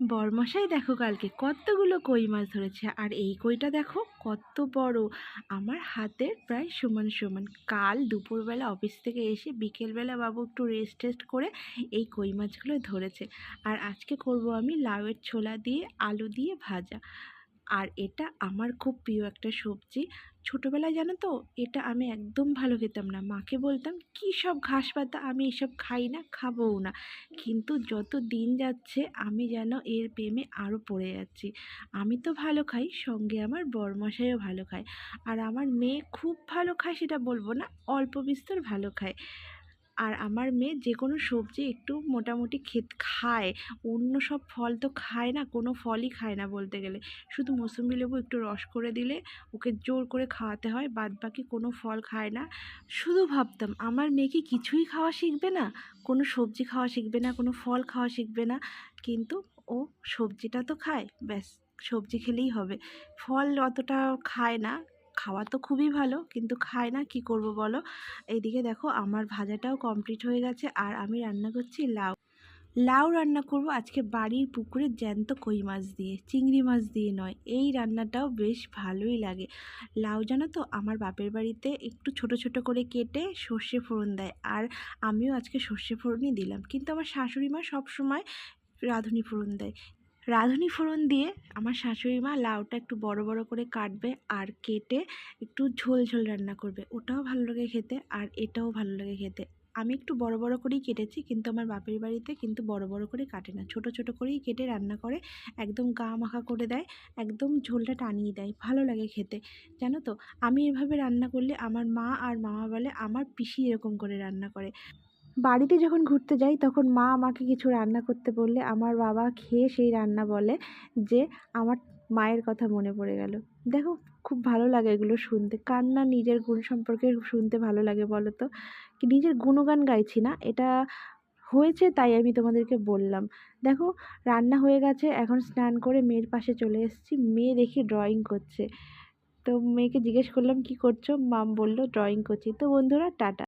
বরমশাই দেখো কালকে কতগুলো কই মাছ ধরেছে, আর এই কইটা দেখো কত বড়। আমার হাতের প্রায় সমান সমান। কাল দুপুরবেলা অফিস থেকে এসে বিকেলবেলা বাবু একটু রেস্ট টেস্ট করে এই কই মাছগুলো ধরেছে। আর আজকে করব আমি লাউয়ের ছোলা দিয়ে, আলু দিয়ে ভাজা। আর এটা আমার খুব প্রিয় একটা সবজি। ছোটোবেলায় জানো তো, এটা আমি একদম ভালো খেতাম না। মাকে বলতাম, কী সব ঘাস পাতা, আমি এসব খাই না, খাবও না। কিন্তু যত দিন যাচ্ছে, আমি যেন এর প্রেমে আরও পড়ে যাচ্ছি। আমি তো ভালো খাই, সঙ্গে আমার বরমশাইও ভালো খায়। আর আমার মেয়ে খুব ভালো খায়, সেটা বলব না, অল্প বিস্তর ভালো খায়। আর আমার মেয়ে যে কোনো সবজি একটু মোটামুটি খেত খায়, অন্য সব ফল তো খায় না, কোনো ফলই খায় না বলতে গেলে। শুধু মৌসুমি লেবু একটু রস করে দিলে ওকে জোর করে খাওয়াতে হয়, বাদ বাকি কোনো ফল খায় না। শুধু ভাবতাম, আমার মেয়ে কি কিছুই খাওয়া শিখবে না? কোনো সবজি খাওয়া শিখবে না, কোনো ফল খাওয়া শিখবে না। কিন্তু ও সবজিটা তো খায়, ব্যাস সবজি খেলেই হবে। ফল অতটা খায় না খাওয়া তো খুবই ভালো, কিন্তু খায় না, কি করব বলো? এইদিকে দেখো আমার ভাজাটাও কমপ্লিট হয়ে গেছে, আর আমি রান্না করছি লাউ। লাউ রান্না করব আজকে বাড়ির পুকুরের জ্যান্ত কই মাছ দিয়ে, চিংড়ি মাছ দিয়ে নয়, এই রান্নাটাও বেশ ভালোই লাগে। লাউ জানো তো আমার বাপের বাড়িতে একটু ছোট ছোট করে কেটে সর্ষে ফোড়ন দেয়, আর আমিও আজকে সর্ষে ফোড়নই দিলাম, কিন্তু আমার শাশুড়ি মা সবসময় রাঁধুনি ফোড়ন দেয়। রাঁধুনি ফোড়ন দিয়ে আমার শাশুড়ি মা লাউটা একটু বড় বড় করে কাটবে আর কেটে একটু ঝোল ঝোল রান্না করবে। ওটাও ভালো লাগে খেতে আর এটাও ভালো লাগে খেতে। আমি একটু বড় বড় করেই কেটেছি কিন্তু আমার বাপের বাড়িতে কিন্তু বড় বড় করে কাটে না। ছোট ছোট করেই কেটে রান্না করে, একদম গা মাখা করে দেয়, একদম ঝোলটা টানিয়ে দেয়। ভালো লাগে খেতে। জানো তো? আমি এভাবে রান্না করলে আমার মা আর মামা বলে আমার পিসি এরকম করে রান্না করে। বাড়িতে যখন ঘুরতে যাই, তখন মা আমাকে কিছু রান্না করতে বললে আমার বাবা খেয়ে সেই রান্না বলে যে, আমার মায়ের কথা মনে পড়ে গেল। দেখো, খুব ভালো লাগে এগুলো শুনতে। কার না নিজের গুণ সম্পর্কে শুনতে ভালো লাগে বলো তো? নিজের গুণগান গাইছি না, এটা হয়েছে তাই আমি তোমাদেরকে বললাম। দেখো, রান্না হয়ে গেছে, এখন স্নান করে মেয়ের পাশে চলে এসেছি, মেয়ে দেখি ড্রয়িং করছে। তো মেয়েকে জিজ্ঞেস করলাম, কি করছ? মাম বলল ড্রয়িং করছি। তো বন্ধুরা, টাটা।